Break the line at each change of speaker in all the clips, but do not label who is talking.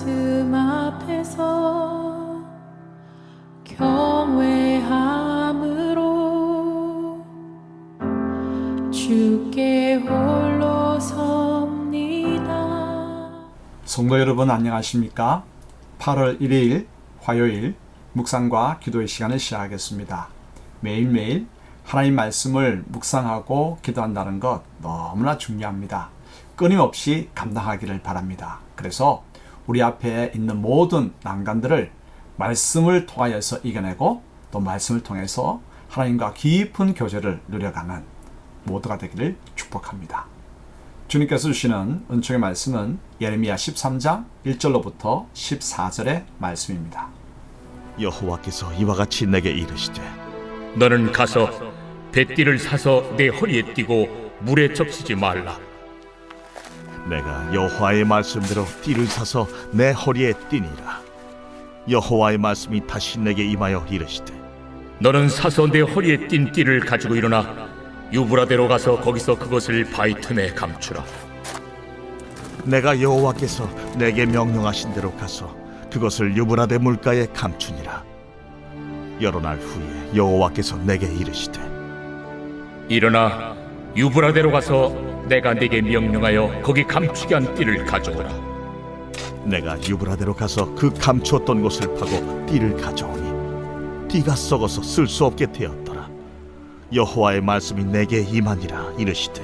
말씀 앞에서 경외함으로 주께 홀로 섭니다.
성도 여러분 안녕하십니까? 8월 1일 화요일 묵상과 기도의 시간을 시작하겠습니다. 매일매일 하나님 말씀을 묵상하고 기도한다는 것 너무나 중요합니다. 끊임없이 감당하기를 바랍니다. 그래서 우리 앞에 있는 모든 난관들을 말씀을 통하여서 이겨내고 또 말씀을 통해서 하나님과 깊은 교제를 누려가는 모두가 되기를 축복합니다. 주님께서 주시는 은총의 말씀은 예레미야 13장 1절로부터 14절의 말씀입니다.
여호와께서 이와 같이 내게 이르시되
너는 가서 뱃띠를 사서 내 허리에 띠고 물에 적시지 말라.
내가 여호와의 말씀대로 띠를 사서 내 허리에 띠니라 여호와의 말씀이 다시 내게 임하여 이르시되
너는 사서 내 허리에 띈 띠를 가지고 일어나 유브라데로 가서 거기서 그것을 바위 틈에 감추라.
내가 여호와께서 내게 명령하신 대로 가서 그것을 유브라데 물가에 감추니라 여러 날 후에 여호와께서 내게 이르시되
일어나 유브라데로 가서 내가 네게 명령하여 거기 감추게 한 띠를 가져오라.
내가 유브라데로 가서 그 감추었던 곳을 파고 띠를 가져오니 띠가 썩어서 쓸 수 없게 되었더라 여호와의 말씀이 내게 임하니라 이르시되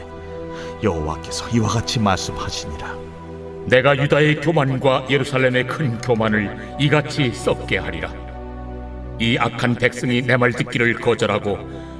여호와께서 이와 같이 말씀하시니라
내가 유다의 교만과 예루살렘의 큰 교만을 이같이 썩게 하리라. 이 악한 백성이 내 말 듣기를 거절하고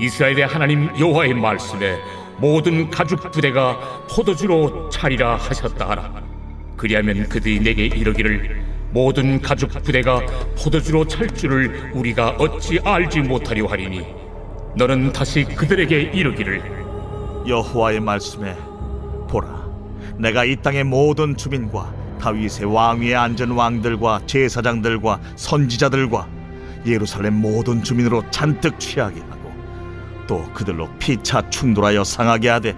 이스라엘의 하나님 여호와의 말씀에 모든 가죽 부대가 포도주로 차리라 하셨다 하라. 그리하면 그들이 내게 이르기를 모든 가죽 부대가 포도주로 찰 줄을 우리가 어찌 알지 못하려 하리니 너는 다시 그들에게 이르기를
여호와의 말씀에 보라 내가 이 땅의 모든 주민과 다윗의 왕위에 앉은 왕들과 제사장들과 선지자들과 예루살렘 모든 주민으로 잔뜩 취하게 하고 또 그들로 피차 충돌하여 상하게 하되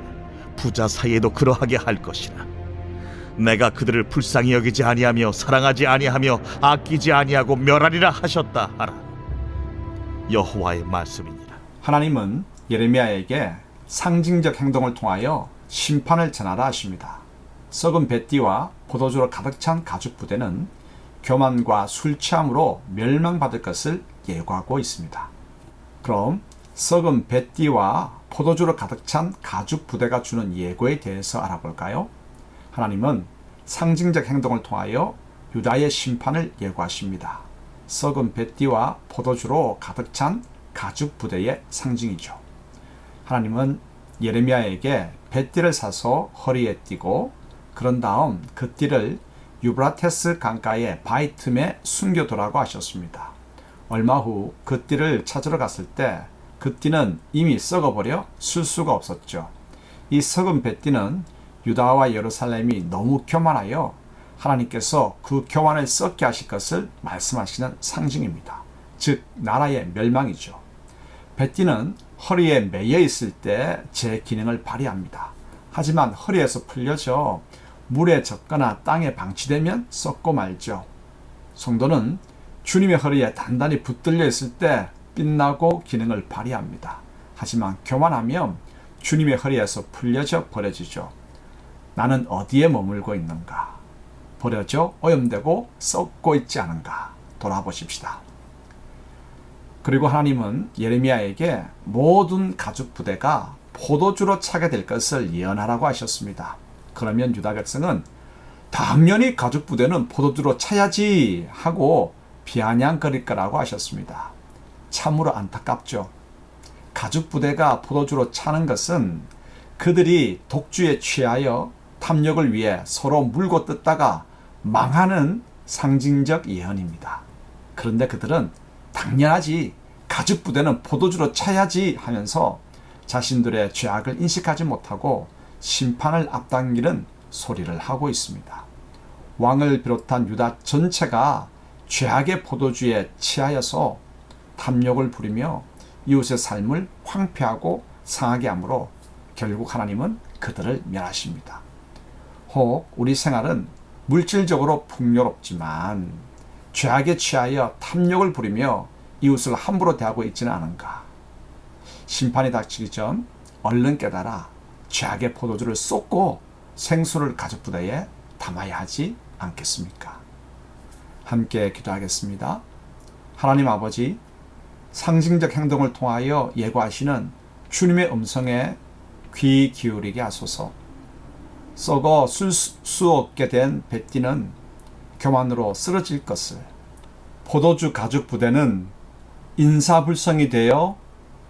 부자 사이에도 그러하게 할 것이라 내가 그들을 불쌍히 여기지 아니하며 사랑하지 아니하며 아끼지 아니하고 멸하리라 하셨다 하라 여호와의 말씀이니라
하나님은 예레미야에게 상징적 행동을 통하여 심판을 전하라 하십니다. 썩은 뱃띠와 포도주로 가득 찬 가죽 부대는 교만과 술 취함으로 멸망받을 것을 예고하고 있습니다. 그럼 썩은 뱃띠와 포도주로 가득 찬 가죽 부대가 주는 예고에 대해서 알아볼까요? 하나님은 상징적 행동을 통하여 유다의 심판을 예고하십니다. 썩은 뱃띠와 포도주로 가득 찬 가죽 부대의 상징이죠. 하나님은 예레미야에게 뱃띠를 사서 허리에 띠고 그런 다음 그 띠를 유브라테스 강가의 바위 틈에 숨겨두라고 하셨습니다. 얼마 후 그 띠를 찾으러 갔을 때 그 띠는 이미 썩어버려 쓸 수가 없었죠. 이 썩은 뱃띠는 유다와 예루살렘이 너무 교만하여 하나님께서 그 교만을 썩게 하실 것을 말씀하시는 상징입니다. 즉 나라의 멸망이죠. 뱃띠는 허리에 매여 있을 때 제 기능을 발휘합니다. 하지만 허리에서 풀려져 물에 젖거나 땅에 방치되면 썩고 말죠. 성도는 주님의 허리에 단단히 붙들려 있을 때 빛나고 기능을 발휘합니다. 하지만 교만하면 주님의 허리에서 풀려져 버려지죠. 나는 어디에 머물고 있는가? 버려져 오염되고 썩고 있지 않은가? 돌아보십시다. 그리고 하나님은 예레미야에게 모든 가죽 부대가 포도주로 차게 될 것을 예언하라고 하셨습니다. 그러면 유다 백성은 당연히 가죽 부대는 포도주로 차야지 하고 비아냥거릴 거라고 하셨습니다. 참으로 안타깝죠. 가죽 부대가 포도주로 차는 것은 그들이 독주에 취하여 탐욕을 위해 서로 물고 뜯다가 망하는 상징적 예언입니다. 그런데 그들은 당연하지 가죽 부대는 포도주로 차야지 하면서 자신들의 죄악을 인식하지 못하고 심판을 앞당기는 소리를 하고 있습니다. 왕을 비롯한 유다 전체가 죄악의 포도주에 취하여서 탐욕을 부리며 이웃의 삶을 황폐하고 상하게 하므로 결국 하나님은 그들을 멸하십니다. 혹 우리 생활은 물질적으로 풍요롭지만 죄악에 취하여 탐욕을 부리며 이웃을 함부로 대하고 있지는 않은가? 심판이 닥치기 전 얼른 깨달아 죄악의 포도주를 쏟고 생수를 가족 부대에 담아야 하지 않겠습니까? 함께 기도하겠습니다. 하나님 아버지, 상징적 행동을 통하여 예고하시는 주님의 음성에 귀 기울이게 하소서. 썩어 쓸수 없게 된 뱃띠는 교만으로 쓰러질 것을, 포도주 가죽 부대는 인사불성이 되어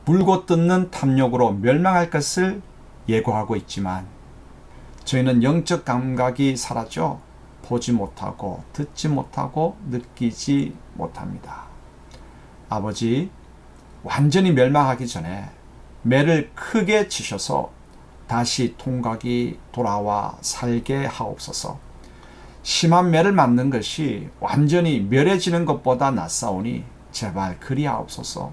물고 뜯는 탐욕으로 멸망할 것을 예고하고 있지만 저희는 영적 감각이 사라져 보지 못하고 듣지 못하고 느끼지 못합니다. 아버지, 완전히 멸망하기 전에 매를 크게 치셔서 다시 통각이 돌아와 살게 하옵소서. 심한 매를 맞는 것이 완전히 멸해지는 것보다 낫사오니 제발 그리하옵소서.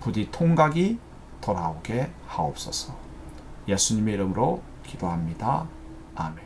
부디 통각이 돌아오게 하옵소서. 예수님의 이름으로 기도합니다. 아멘.